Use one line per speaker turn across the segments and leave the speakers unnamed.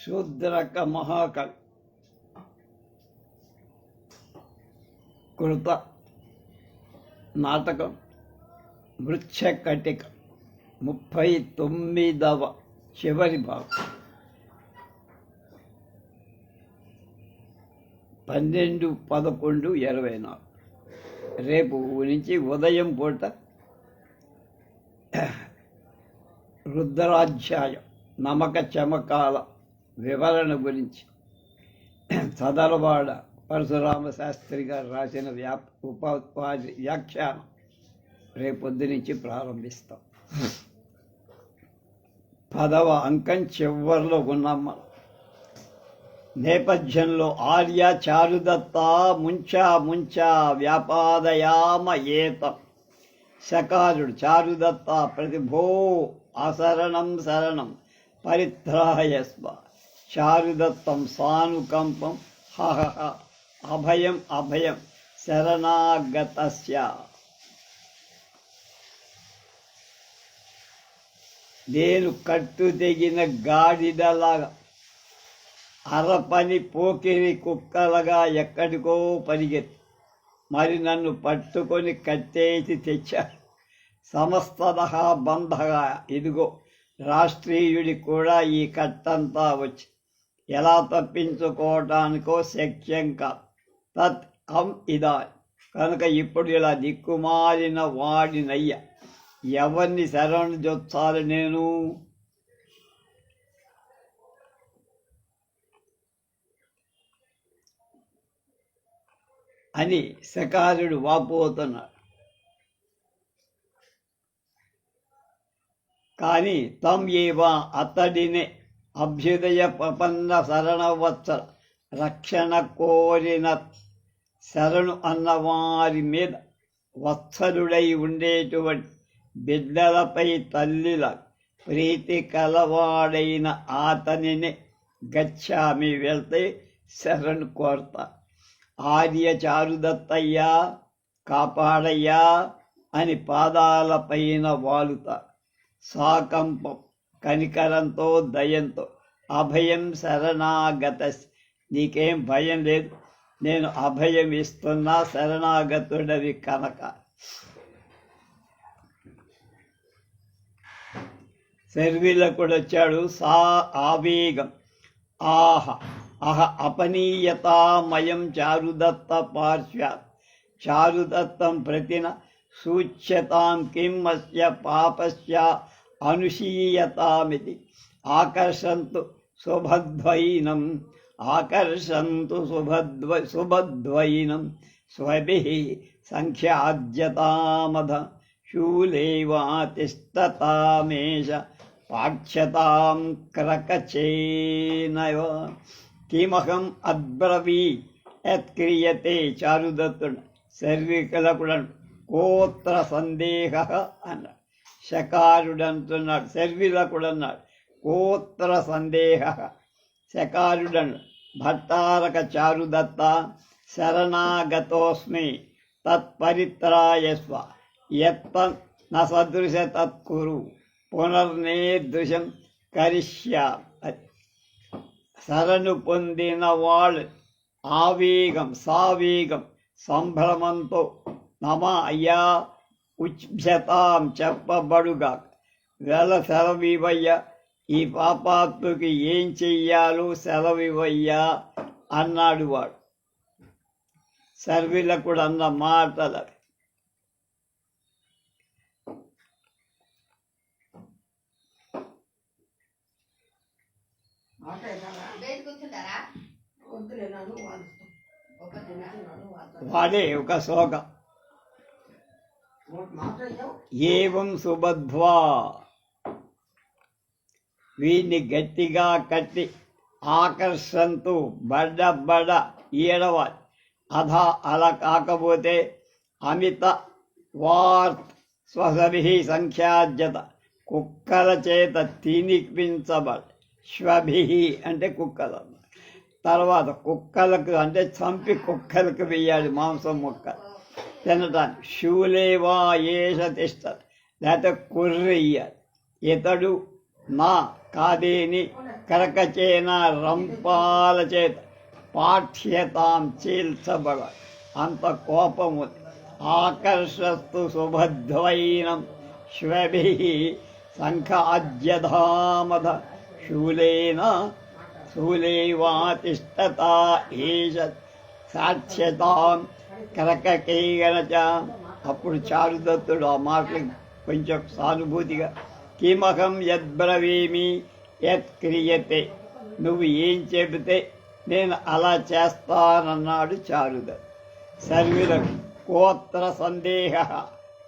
శూద్రక మహాకవి కృత నాటకం మృచ్ఛకటిక ముప్పై తొమ్మిదవ చివరి భాగం. పన్నెండు పదకొండు ఇరవై నాలుగు. రేపు నుంచి ఉదయం పూట రుద్రాధ్యాయం నమక చమకాల వివరణ గురించి. చదలవాడ పరశురామ శాస్త్రి గారు రాసిన వ్యా ఉపాధి వ్యాఖ్యానం రేపొద్దు నుంచి ప్రారంభిస్తాం. పదవ అంకం చివరిలో ఉన్నాం మనం. నేపథ్యంలో ఆర్య చారుదత్త ముంచా ముంచా వ్యాపాదయామ ఏతం. శకారుడు చారుదత్త ప్రతిభో అశరణం శరణం పరిత్రాయస్వ చారుదత్తం సానుకంపం హహ అభయం అభయం శరణాగతస్య. నేను కట్టు తెగిన గాడిదలాగా అరపని పోకిరి కుక్కలగా ఎక్కడికో పరిగెత్తి మరి నన్ను పట్టుకొని కట్టేసి తెచ్చారు సమస్తదహ బంధగా ఇదిగో రాష్ట్రీయుడి కూడా ఈ కట్టంతా వచ్చి ఎలా తప్పించుకోవటానికో శక్యంక తత్ హం ఇదా. కనుక ఇప్పుడు ఇలా దిక్కుమాలిన వాడినయ్య ఎవరిని శరణు జొచ్చాలి నేను? అని శకారుడు వాపోతున్నాడు. కానీ తమ్ ఏవా అతడినే అభ్యుదయ ప్రపన్న శరణవత్స రక్షణ కోరిన శరణు అన్నవారి మీద వత్సలుడై ఉండేటువంటి బిడ్డలపై తల్లిల ప్రీతి కలవాడైన అతనిని గచ్చామి వెళ్తే శరణు కోరతా ఆర్య చారుదత్తయ్యా కాపాడయ్యా అని పాదాలపైన వాలుతా సాకంపం కనికరంతో దయంతో. అభయం శరణాగత నీకేం భయం లేదు. నేను అభయం ఇస్తున్నా శరణాగతుడవి కనుక. శర్విలకుడు వచ్చాడు సా ఆవేగం. ఆహ అహ అపనీయతామయం చారుదత్త పార్శ్వాత్ చారుదత్తం ప్రతిన సూచ్యతాం కిం అస్య పాపస్య. అనుశీయతామితి ఆకర్షంతు సుభద్వైనం ఆకర్షంతు సుభద్వ సుభద్వైనం స్వభిः సంఖ్యాద్యతామధ శూలేవా తిష్టతామేష పాక్ష్యతాం క్రకచేనవ కిమహం అబ్రవీ యత్క్రియతే చారుదత్తుడు సర్వికలకుడను కోత్ర సందేహ అన్నాడు. శకారుడు అంటున్నాడు అన్నాడు. కోత్ర సందేహ. శకారుడన్ భట్టారక చారుదత్త శరణాగతోస్మి తత్పరిత్రాయస్వ ఎత్త న సదృశ తత్కురు. పునర్నేదృశం కరిష్యా. శరణు పొందిన వాళ్ళు ఆవేగం సావేగం సంభ్రమంతో నమ అయ్యా ఉచ్ఛతాం చెప్పబడుగా వెల సెలవివయ్య ఈ పాపాత్మకి ఏం చెయ్యాలో సెలవివయ్యా అన్నాడు వాడు. సర్విలకుడు అన్న మాటలు వాడే ఒక శోకం
అయ్యావు
ఏవం సుబధ్వా వీన్ని గట్టిగా కట్టి ఆకర్షంతు బడ బడ ఈడవాలి అధ అలా కాకపోతే అమిత వార్త్ స్వసభి సంఖ్యాజ్యత కుక్కల చేత తినిపించబడి శ్వభి అంటే కుక్కలు తర్వాత కుక్కలకు అంటే చంపి కుక్కలకు వేయాలి మాంసం ముక్కలు. తినటానికి శూలేవా ఏష తిష్ట లేకపోతే కుర్రి ఇయ్యాలి ఇతడు నా కాదేని కరకచేన రంపాల చేత పాఠ్యతాం చీల్చబడ అంత కోపము ఆకర్షస్తు సుభద్వైనం శ్వభి శంఖాజ్యధామద శూలేన శూలేవాతిష్టత తిష్టతా ఏష సాక్ష్యతాం కరకకేయనచ అప్పుడు చారుదత్తుడు ఆ మాటలు కొంచెం సానుభూతిగా కిమహం యద్బ్రవీమి యత్ క్రియతే. నువ్వు ఏం చెబితే నేను అలా చేస్తానన్నాడు చారుదత్ సర్వులకు కోత్ర సందేహ.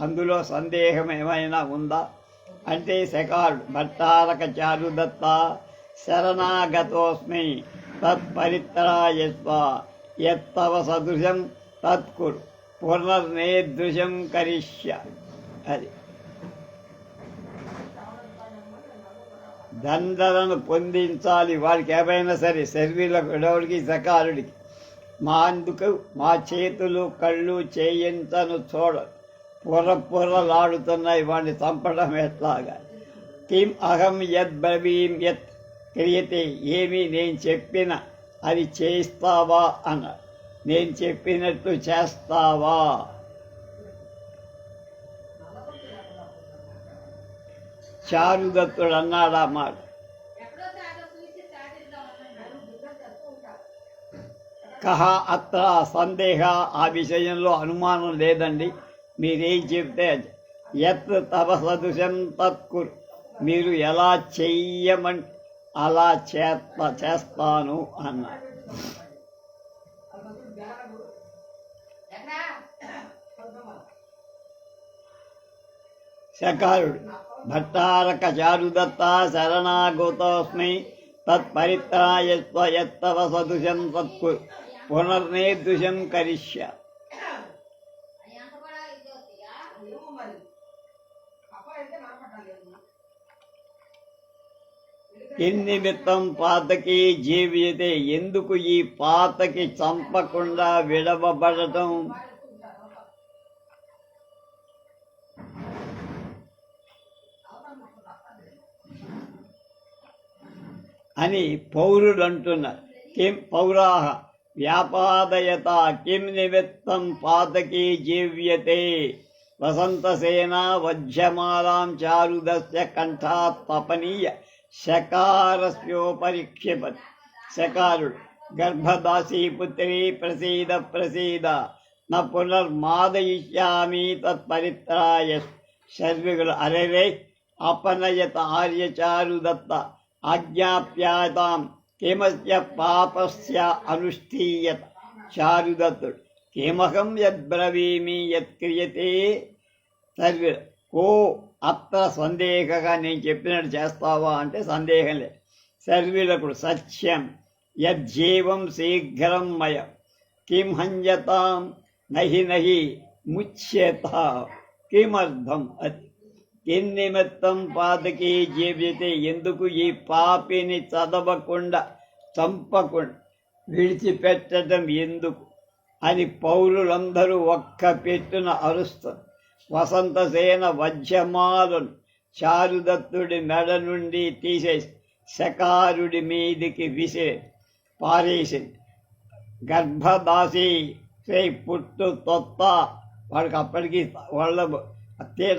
అందులో సందేహం ఏమైనా ఉందా? అంటే శకారుడు భట్టారక చారుదత్త శరణాగతోస్మి తత్పరిత్రాయస్వ యత్తవ సదృశం తత్కురు. పునర్నేదృశం కరిష్య. అది. దండలను పొందించాలి వాడికి ఏమైనా సరే శరీరులకు ఎడవుడికి సకారుడికి మా అందుకు మా చేతులు కళ్ళు చేయించను చూడ. పొర పొరలాడుతున్నాయి వాడిని చంపడం ఎట్లాగా? కిం అహం యద్ బ్రవీం యత్. క్రియతే ఏమి నేను చెప్పిన అది చేస్తావా అన్నాడు. నేను చెప్పినట్టు చేస్తావా? చారుదత్తుడు అన్నాడు ఆ మాట. కహ అత్ర సందేహ ఆ విషయంలో అనుమానం లేదండి. మీరేం చెప్తే ఎత్ యత్ తవ సదృశం తత్కురు. మీరు ఎలా చెయ్యమని అలా చేస్తా చేస్తాను అన్నారు. శకారుడు. భట్టారక చారుదత్త శరణాగతోస్మి తత్పరిత్రాయస్వ సదృశం సత్కు పునర్నేదృశం కరిష్య. ఎన్నిమిత్తం పాతకి జీవితే ఎందుకు ఈ పాతకి చంపకుండా విడవబడటం? అని పౌరులు అంటున్నారు కిం పౌరాహ? వ్యాపాదయత కిం నిమిత్తం పాతకీ జీవ్యతే. వసంతసేన వజ్యమాలాం చారుదస్య కంఠాత్పనీయ శకారస్యోపరిక్షిపత్. శకారుడు గర్భదాసీపుత్రీ ప్రసీద ప్రసీద. న పునర్మాదయిష్యామి తత్పరిత్రాయ. శర్విగులు అరెరే అపనయత ఆర్యచారుదత్త. ఆజ్ఞాప్యాతాం కిమస్య పాపస్య అనుష్ఠీయత చారుదత్తుడు కిమహం యద్బ్రవీమి యత్క్రియతే సర్వే ఓ అత్ర సందేహగా నేను చెప్పినట్టు చేస్తావా అంటే సందేహం లేదు సర్వీలకుడు సత్యం యజ్జీవం శీఘ్రం మయ కిం హంజతాం నహి నహి ముచ్యత కిమర్థం అది ఎన్నిమిత్తం పాతకి జీవితే ఎందుకు ఈ పాపిని చదవకుండా చంపకుండా విడిచిపెట్టడం ఎందుకు? అని పౌరులందరూ ఒక్క పెట్టున అరుస్తారు. వసంతసేన వజ్యమాలను చారుదత్తుడి మెడ నుండి తీసేసి శకారుడి మీదికి విసే పారేసింది గర్భదాసి పుట్టు తొత్త వాడికి అప్పటికి వాళ్ళ తీట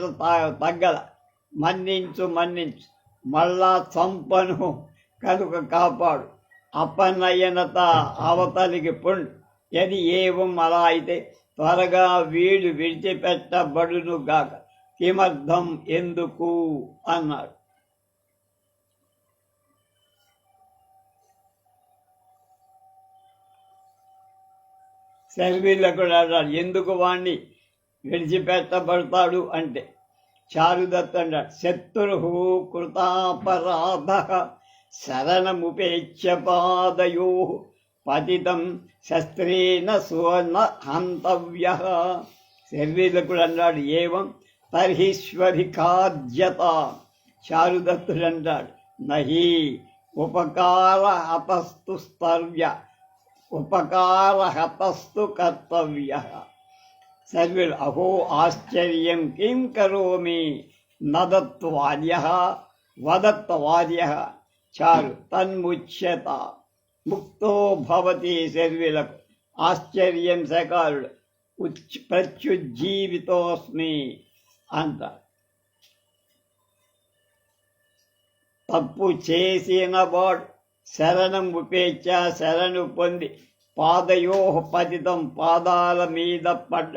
తగ్గల. మన్నించు మన్నించు. మళ్ళా చంపను కనుక కాపాడు. అపనయనత అవతలికి పుండు. ఎది ఏవం అలా అయితే త్వరగా వీడు విడిచిపెట్టబడును గాక. కిమర్థం ఎందుకు? అన్నాడు. శర్వీళ్ళకుడు అన్నాడు ఎందుకు వాణ్ణి? విడిచిపెట్టబడతాడు అంటే. చారుదత్ అంటాడు శత్రు కృతాపరాధ శరణముపేక్ష పాదయో పతితం శస్త్రేణ సువర్ణ హంతవ్య. శరీరకుడు అన్నాడు ఏవం? తర్హిశ్వరికాద్యత. చారుదత్తుడు అంటాడు నహి ఉపకార హతస్తు స్తర్వ్య ఉపకార హతస్తు కర్తవ్య సర్వులు అహో ఆశ్చర్యం కిం కరోమి? నదత్వార్య వదత్వార్య చాలు తన్ముచ్యత. ముక్తో భవతి శర్విలకు ఆశ్చర్యం సకారుడు ఉచ్ ప్రత్యుజ్జీవితోస్మి అంట తప్పు చేసిన వాడు శరణం ఉపేక్ష శరణు పొంది పాదయోహ పతితం పాదాల మీద పడ్డ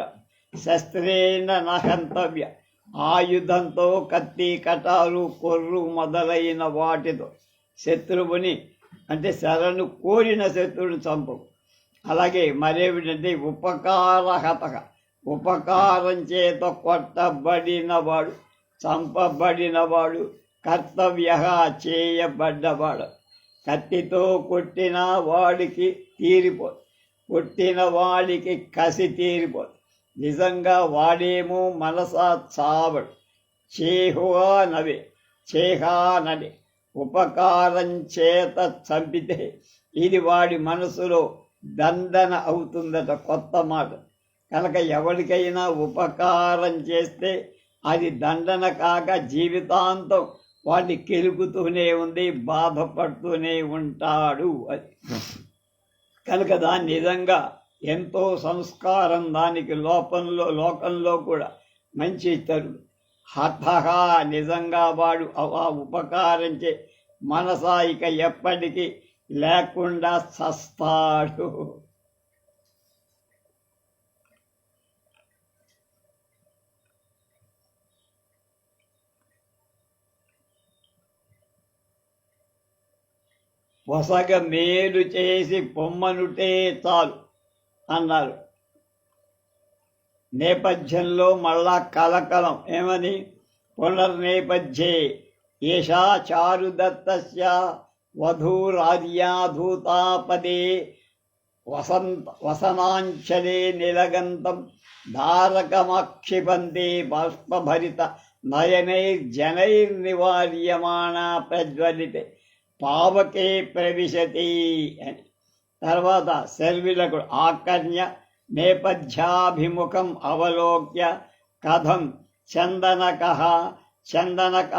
శస్త్రేణ నహంతవ్య ఆయుధంతో కత్తి కటారు కొర్రు మొదలైన వాటితో శత్రువుని అంటే శరణు కోరిన శత్రువుని చంపవు అలాగే మరేమిటంటే ఉపకారహత ఉపకారం చేత కొట్టబడినవాడు చంపబడినవాడు కర్తవ్య చేయబడ్డవాడు. కత్తితో కొట్టిన వాడికి తీరిపోదు కొట్టిన వాడికి కసి తీరిపోదు. నిజంగా వాడేమో మనసా చావడు. చేహువా నవి చేహానని ఉపకారం చేత చంపితే ఇది వాడి మనసులో దండన అవుతుందట కొత్త మాట. కనుక ఎవరికైనా ఉపకారం చేస్తే అది దండన కాక జీవితాంతం వాడిని కెలుకుతూనే ఉంది బాధపడుతూనే ఉంటాడు అది. కనుక దాన్ని నిజంగా ఎంతో సంస్కారం దానికి లోపంలో లోకంలో కూడా మంచి తరుడు హతహా నిజంగా వాడు ఆ ఉపకారం చే మనసా ఇక ఎప్పటికీ లేకుండా చస్తాడు. పొసగ మేలు చేసి పొమ్మనుటే చాలు. అన్నారు. నేపథ్యంలో మళ్ళా కలకలం ఏమని? పునర్నేపథ్యే. ఏషా చారుదత్తస్య వధూరార్యాధూతాపదే. వసంత వసనాంచలే నిలగంతం ధారకమక్షిపంతే బాష్పభరిత నయనైర్జనైర్నివార్యమాణ ప్రజ్వలితే పావకే ప్రవిశతి అని. తర్వాత శర్విలకు ఆకర్ణ్య నేపథ్యాభిముఖం అవలోక్య కథం చందనక చందనక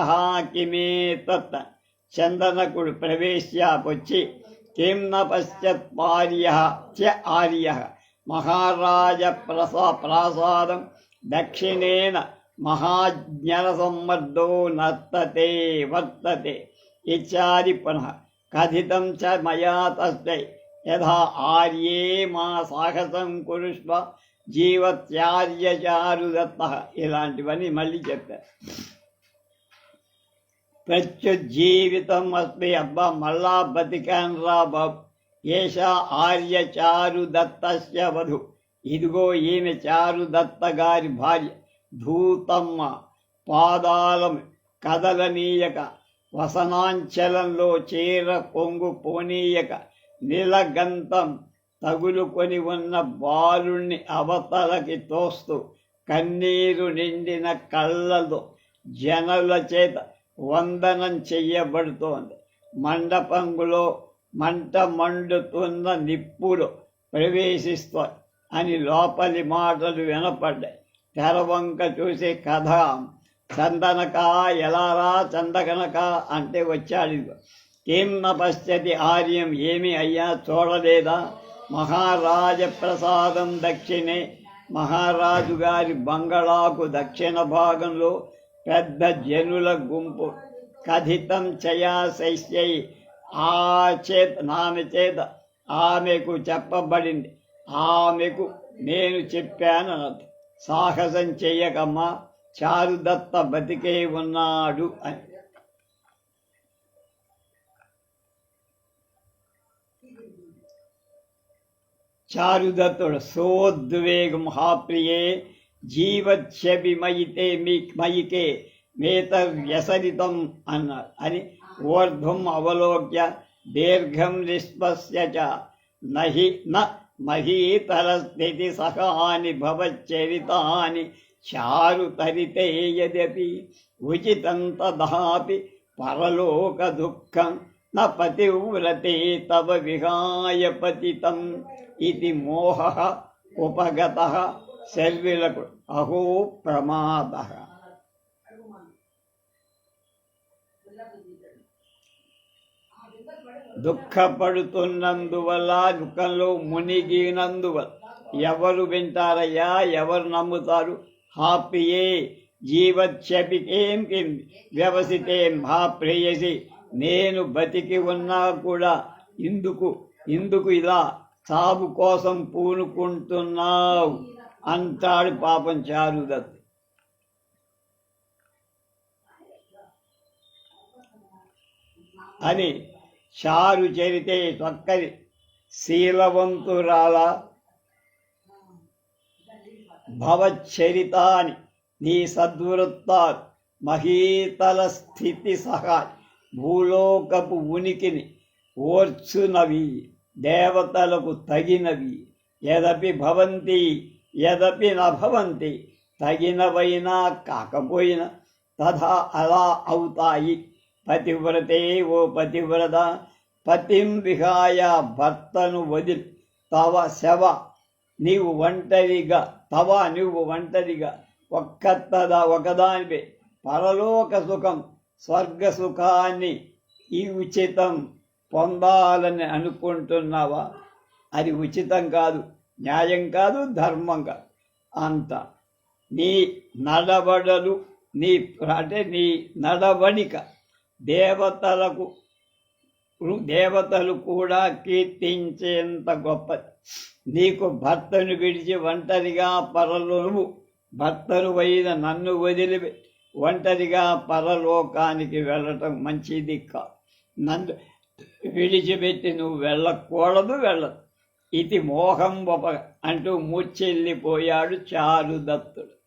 కిమే తత్ చందనకుడు ప్రవేశ్యాపొచ్చి కిం న పశ్చత్ పార్య చ ఆర్య మహారాజ ప్రసా ప్రాసాదం దక్షిణేన మహాజ్ఞన సమ్మర్దో నర్తతే వర్తతే ఇత్యాది పునః కథితం చ మయా తస్మై యథా ఆర్యే మా సాహసం కురుష్వ జీవత్యార్యచారుదత్త ఇలాంటివన్నీ మళ్ళీ చెప్పారు. ప్రత్యుజ్జీవితం అస్మి అబ్బా మళ్ళా బతికాన్ రా బాబు. ఏష ఆర్యచారుదత్తస్య వధు. ఇదిగో ఈమె చారుదత్త గారి భార్య. ధూతమ్మ పాదాలం కదలనీయక. వసనాంచలంలో చీర కొంగు పోనీయక. నీలగంధం తగులుకొని ఉన్న బాలుణ్ణి అవతలకి తోస్తూ కన్నీరు నిండిన కళ్ళలు జనుల చేత వందనం చెయ్యబడుతోంది. మండపంగులో మంట మండుతున్న నిప్పులు ప్రవేశిస్తాయి అని లోపలి మాటలు వినపడ్డాయి. తెరవంక చూసే కథ చందనక ఎలారా చందకనక అంటే వచ్చాడు ఇదిగో. ఏం న ఆర్యం ఏమి అయ్యా చూడలేదా మహారాజ ప్రసాదం దక్షిణే మహారాజు గారి బంగళాకు దక్షిణ భాగంలో పెద్ద జనుల గుంపు కథితం చయా శైశ్యై ఆ చేత నామె చేత ఆమెకు చెప్పబడింది ఆమెకు నేను చెప్పాను సాహసం చెయ్యకమ్మా చారుదత్త బతికే ఉన్నాడు అని చారుదత్తుడు సోద్వేగ మహాప్రియే జీవత్యభిమయితే మీ మయికే మేత వ్యసరితం అన్నాడు. అని ఊర్ధ్వం అవలోక్య దీర్ఘం నిష్పస్య చ నహి న మహీతర స్థితి సహాని భవచ్చరితాని చారు తరితే యదపి ఉచితం తదాపి పరలోక దుఃఖం న పతివ్రతే తవ విహాయ పతితం. ఇది మోహ ఉపగత శల్విలకు అహో ప్రమాద. దుఃఖపడుతున్నందువల్ల దుఃఖంలో మునిగినందువల్ల ఎవరు వింటారయ్యా? ఎవరు నమ్ముతారు? హాపియే జీవచ్చపికేం కింది వ్యవసితేం హా ప్రేయసి నేను బతికి ఉన్నా కూడా ఇందుకు ఇందుకు ఇలా సాగు కోసం పూనుకుంటున్నావు అంటాడు పాపం చారుదత్ అని చారు చెరితే చక్కని శీలవంతురాల. భవచ్చరితాని నీ సద్వృత్తాలు మహీతల స్థితి సహా భూలోకపు ఉనికిని ఓర్చునవి. దేవతలకు తగినవి. యదపి భవంతి యదపి నభవంతి తగినవైనా కాకపోయినా తథా అలా అవుతాయి. పతివ్రతే ఓ పతివ్రత పతిం విహాయ భర్తను వదిలి తవ శవ నీవు ఒంటరిగా తవ నువ్వు ఒంటరిగా ఒక్కత్తదా ఒకదానిపై పరలోక సుఖం స్వర్గ సుఖాన్ని ఈ ఉచితం పొందాలని అనుకుంటున్నావా? అది ఉచితం కాదు న్యాయం కాదు ధర్మం కాదు. అంత నీ నడవడలు నీ అంటే నీ నడవడిక దేవతలకు దేవతలు కూడా కీర్తించేంత గొప్పది. నీకు భర్తను విడిచి ఒంటరిగా పరలోను భర్తను అయిన నన్ను వదిలిపెట్టి ఒంటరిగా పరలోకానికి వెళ్ళటం మంచిది కాదు. నన్ను విడిచిపెట్టి నువ్వు వెళ్ళకూడదు వెళ్ళదు. ఇది మోహం బొప అంటూ మూర్చెల్లిపోయాడు చారుదత్తుడు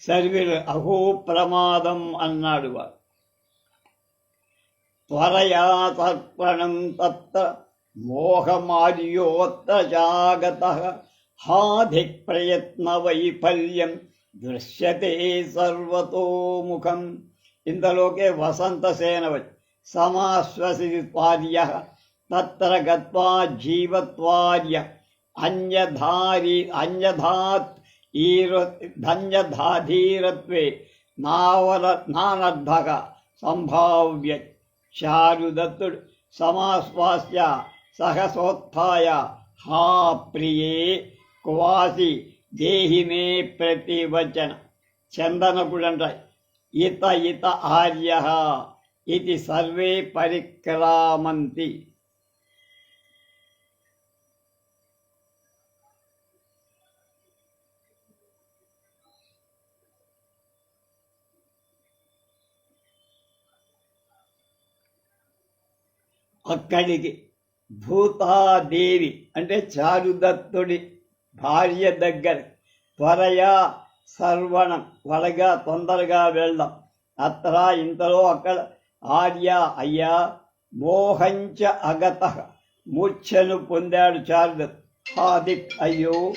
సర్విలు అహో ప్రమాదం అన్నాడు వాడు. త్వరయా తర్పణం తత్ర మోహమార్యోత్ర జాగత. హాధి ప్రయత్న వైఫల్యం దృశ్యతే సర్వతోముఖం. ఇంతలోకే వసంతసేన వచ్చి సమాశ్వసిత్వార్య తత్ర గత్వా జీవత్వార్య. అన్యధారి అన్యధాత్ ఈర ధన్యధాధీరత్వే నావర నానర్ధక సంభావ్య. చారుదత్తుడు సమాశ్వాస్య సహసోత్థాయ హా ప్రియే క్వాసి దేహి మే ప్రతివచన. చందనకుడంట ఇత ఇత ఆర్య. ఇది సర్వే పరిక్రామంతి అక్కడికి భూతాదేవి అంటే చారుదత్తుడి భార్య దగ్గర త్వరగా సర్వణం త్వరగా తొందరగా వెళ్దాం. అత్ర ఇంతలో అక్కడ ఆర్య అయ్యా మోహంచ అగత మూర్ఛను పొందాడు చారుదత్. హాదిక్ అయ్యో.